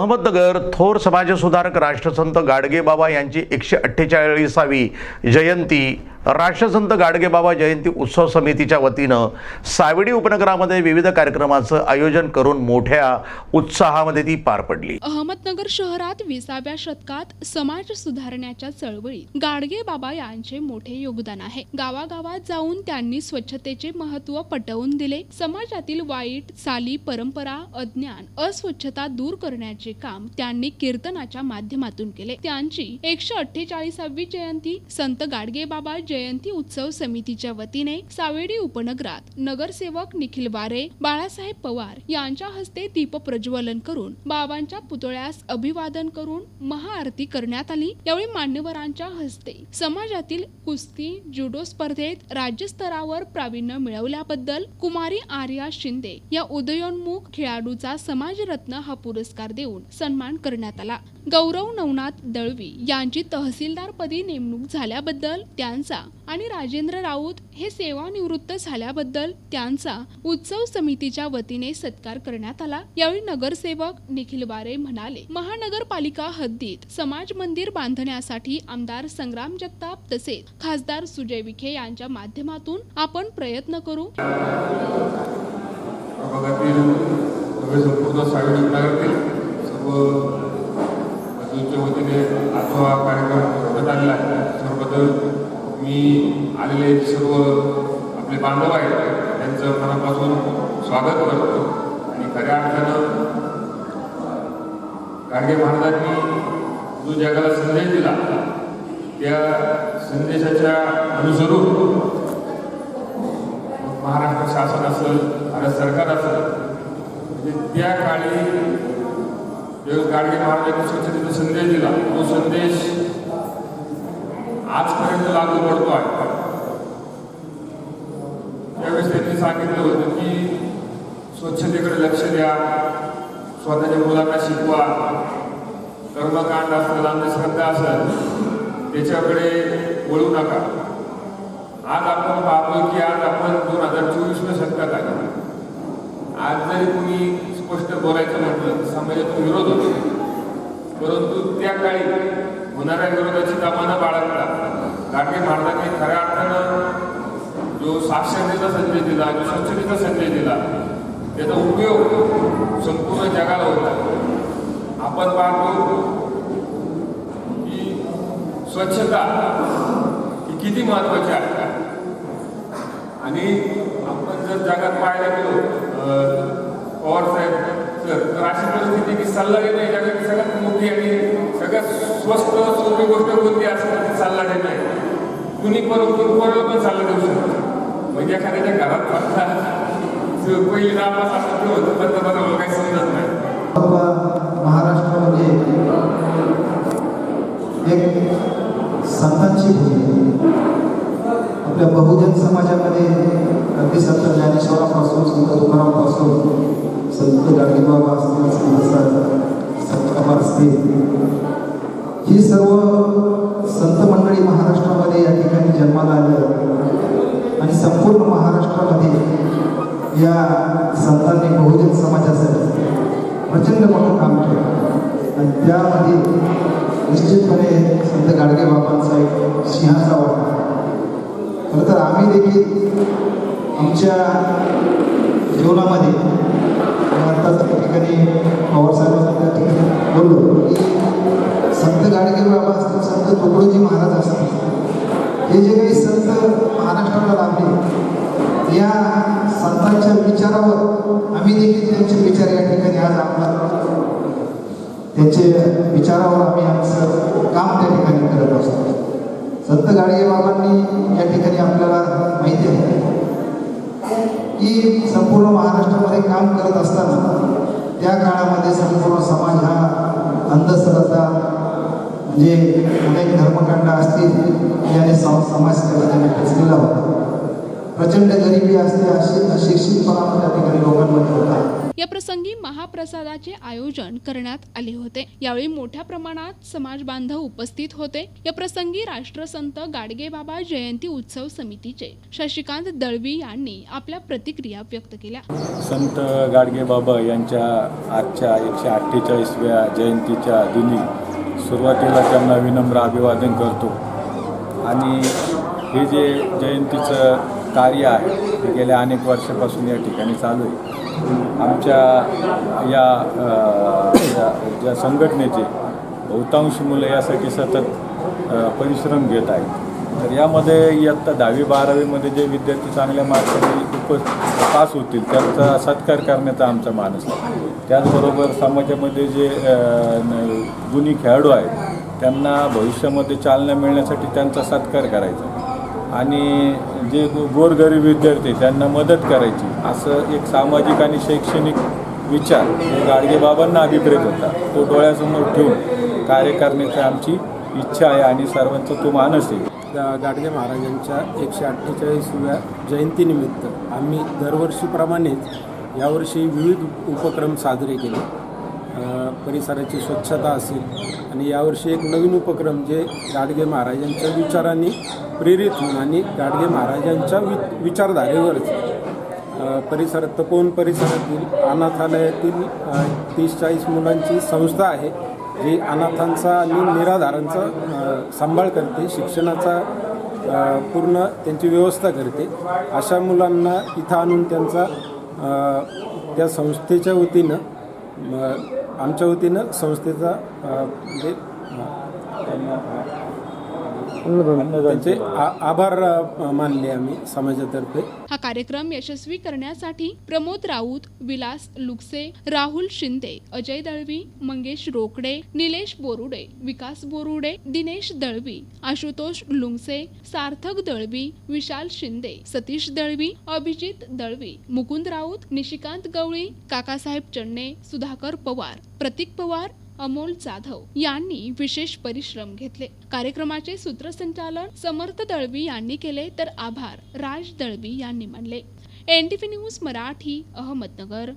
अहमदनगर थोर समाजसुधारक राष्ट्रसंत गाडगेबाबा यांची एकशे अठ्ठेचाळीसावी जयंती राष्ट्रसंत गाडगेबाबा जयंती उत्सव समितीच्या वतीनं सावडी उपनगरामध्ये विविध कार्यक्रमाचं आयोजन करून मोठ्या उत्साहामध्ये ती पार पडली. अहमदनगर शहरात विसाव्या शतकात समाज सुधारण्याच्या चळवळीत गाडगेबाबा यांचे मोठे योगदान आहे. गावागावात जाऊन त्यांनी स्वच्छतेचे महत्त्व पटवून दिले. समाजातील वाईट चाली परंपरा अज्ञान अस्वच्छता दूर करण्याचे काम त्यांनी कीर्तनाच्या माध्यमातून केले. त्यांची एकशे अठ्ठेचाळीसावी जयंती संत गाडगेबाबा जयंती उत्सव समितीच्या वतीने सावेडी उपनगरात नगरसेवक निखिल वारे बाळासाहेब पवार यांच्या हस्ते दीप प्रज्वलन करून बाबांच्या पुतळ्यास अभिवादन करून महाआरती करण्यात आली. यावेळी मान्यवरांच्या हस्ते समाजातील कुस्ती जुडो स्पर्धेत राज्यस्तरावर प्रावीण्य मिळवल्याबद्दल कुमारी आर्या शिंदे या उदयोन्मुख खेळाडूचा समाजरत्न हा पुरस्कार देऊन सन्मान करण्यात आला. गौरव नवनाथ दळवी यांची तहसीलदारपदी नेमणूक झाल्याबद्दल त्यांचा आणि राजेंद्र राऊत हे सेवानिवृत्त झाल्याबद्दल त्यांचा उत्सव समितीच्या वतीने सत्कार करण्यात आला. यावेळी नगरसेवक निखिल बारे म्हणाले महानगरपालिका हद्दीत समाज मंदिर बांधण्यासाठी आमदार संग्राम जगताप तसेच खासदार सुजय विखे यांच्या माध्यमातून आपण प्रयत्न करू. संपूर्ण सावेडी नगरातील सर्व वतीने कार्यक्रम आलेला आहे. मी आलेले सर्व आपले बांधव आहेत त्यांचं मनापासून स्वागत करतो. आणि खऱ्या अर्थानं गाडगे महाराजांनी जो जगाला संदेश दिला त्या संदेशाच्या अनुसरून महाराष्ट्र शासन असेल भारत सरकार असेल म्हणजे त्या काळी गाडगे महाराजांनी स्वच्छतेचा संदेश दिला तो संदेश आजपर्यंत लागू पडतो आहे. त्यावेळेस त्यांनी सांगितलं होतं की स्वच्छतेकडे लक्ष द्या स्वतःच्या मुलांना शिकवा. कर्मकांड असेल अंधश्रद्धा असेल त्याच्याकडे वळू नका. आज आपण पाहतो की आज आपण दोन हजार चोवीसव्या शतकात आहे आज जरी कुणी स्पष्ट बोलायचं म्हटलं समाजात समाजातून विरोध होतो. परंतु त्या काळी होणाऱ्या विरोधाची दमानं बाळगला गाडगे महाराजांनी खऱ्या अर्थानं जो साक्षरतेचा संदेश दिला जो स्वच्छतेचा संदेश दिला त्याचा उपयोग संपूर्ण जगाला होता आपण पाहतो की स्वच्छता ही किती महत्वाची आहे. आणि आपण जर जगात पाहायला गेलो पवार साहेब सर तर अशी परिस्थिती की सल्ला देणं ही सगळ्यात मोठी आणि सगळ्यात स्वस्त सोपी गोष्ट कोणती असं ती सल्ला देणं आहे? कुणी पण कोणाला पण चाललं जाऊ शकतं. म्हणजे एखाद्याच्या घरात बसला पहिली नापास असं ते होतं पंतप्रधानाला काही समजत नाही. महाराष्ट्रामध्ये एक संतांची भूमी आपल्या बहुजन समाजामध्ये अगदी संत ज्ञानेश्वरापासून संत तुकारामपासून संत गाडगेबाबा असतील संत सर संत कमार असतील ही सर्व काम केलं. आणि त्यामध्ये निश्चितपणे संत गाडगे बाबांचा एक सिंहाचा वाटा. खरं तर आम्ही देखील आमच्या जीवनामध्ये आत्ताच त्या ठिकाणी पवारसाहेबांच्या त्या ठिकाणी बोललो की संत गाडगे बाबा असतील संत तुकडोजी महाराज असतील हे जे काही त्याचे विचारावर आम्ही आमचं काम त्या ठिकाणी करत असतो. संत गाडगे बाबांनी या ठिकाणी आपल्याला माहिती आहे की संपूर्ण महाराष्ट्रामध्ये काम करत असताना त्या काळामध्ये संपूर्ण समाज हा अंधश्रद्धा म्हणजे अनेक धर्मकांड असतील याने सम समाजसेवा त्यांनी ठसलेला होता. प्रचंड गरिबी असते अशी अशिक्षितपणा त्या ठिकाणी लोकांमध्ये होता. या प्रसंगी महाप्रसादाचे आयोजन करण्यात आले होते. यावेळी मोठ्या प्रमाणात समाज बांधव उपस्थित होते. या प्रसंगी राष्ट्रसंत गाडगेबाबा जयंती उत्सव समितीचे शशिकांत दळवी यांनी आपल्या प्रतिक्रिया व्यक्त केल्या. संत गाडगेबाबा यांच्या आजच्या एकशे अठ्ठेचाळीसव्या जयंतीच्या दिनी सुरुवातीला त्यांना विनम्र अभिवादन करतो. आणि हे जे जयंतीचं कार्य आहे ते गेल्या अनेक वर्षापासून या ठिकाणी चालू आहे. आमच्या या ज्या संघटनेचे बहुतांश मुलं यासाठी सतत परिश्रम घेत आहेत. तर यामध्ये इयत्ता दहावी बारावीमध्ये जे विद्यार्थी चांगल्या मार्काने उप पास होतील त्यांचा सत्कार करण्याचा आमचा मानस आहे. त्याचबरोबर समाजामध्ये जे न- गुणी खेळाडू आहेत त्यांना भविष्यामध्ये चालना मिळण्यासाठी त्यांचा सत्कार करायचा आणि जे गोरगरीब विद्यार्थी त्यांना मदत करायची. असं एक सामाजिक आणि शैक्षणिक विचार हे गाडगेबाबांना अभिप्रेत होता. तो डोळ्यासमोर ठेवून कार्य करण्याची आमची इच्छा आहे आणि सर्वांचं तो मानस आहे. गाडगे महाराजांच्या एकशे अठ्ठेचाळीसव्या जयंतीनिमित्त आम्ही दरवर्षीप्रमाणेच यावर्षी विविध उपक्रम साजरे केले. परिसराची स्वच्छता असेल. आणि यावर्षी एक नवीन उपक्रम जे गाडगे महाराजांच्या विचारांनी प्रेरित होऊन आणि गाडगे महाराजांच्या वि विचारधारेवरच परिसर परिसरात तपोवन परिसरातील अनाथालयातील तीस चाळीस मुलांची संस्था आहे जी अनाथांचा आणि निराधारांचा सांभाळ करते शिक्षणाचा पूर्ण त्यांची व्यवस्था करते. अशा मुलांना इथं आणून त्यांचा त्या संस्थेच्या वतीनं आमच्या वतीनं संस्थेचा म्हणजे त्यांचे आभार मानले आम्ही समाजातर्फे. हा कार्यक्रम यशस्वी करण्यासाठी प्रमोद राऊत विलास लुकसे राहुल शिंदे अजय दळवी मंगेश रोकडे निलेश बोरुडे विकास बोरुडे दिनेश दळवी आशुतोष लुंगसे सार्थक दळवी विशाल शिंदे सतीश दळवी अभिजित दळवी मुकुंद राऊत निशिकांत गवळी काकासाहेब चन्ने सुधाकर पवार प्रतीक पवार अमोल जाधव यांनी विशेष परिश्रम घेतले. कार्यक्रमाचे सूत्रसंचालन समर्थ दळवी यांनी केले तर आभार राज दळवी यांनी मानले. NTV news Marathi Ahmednagar.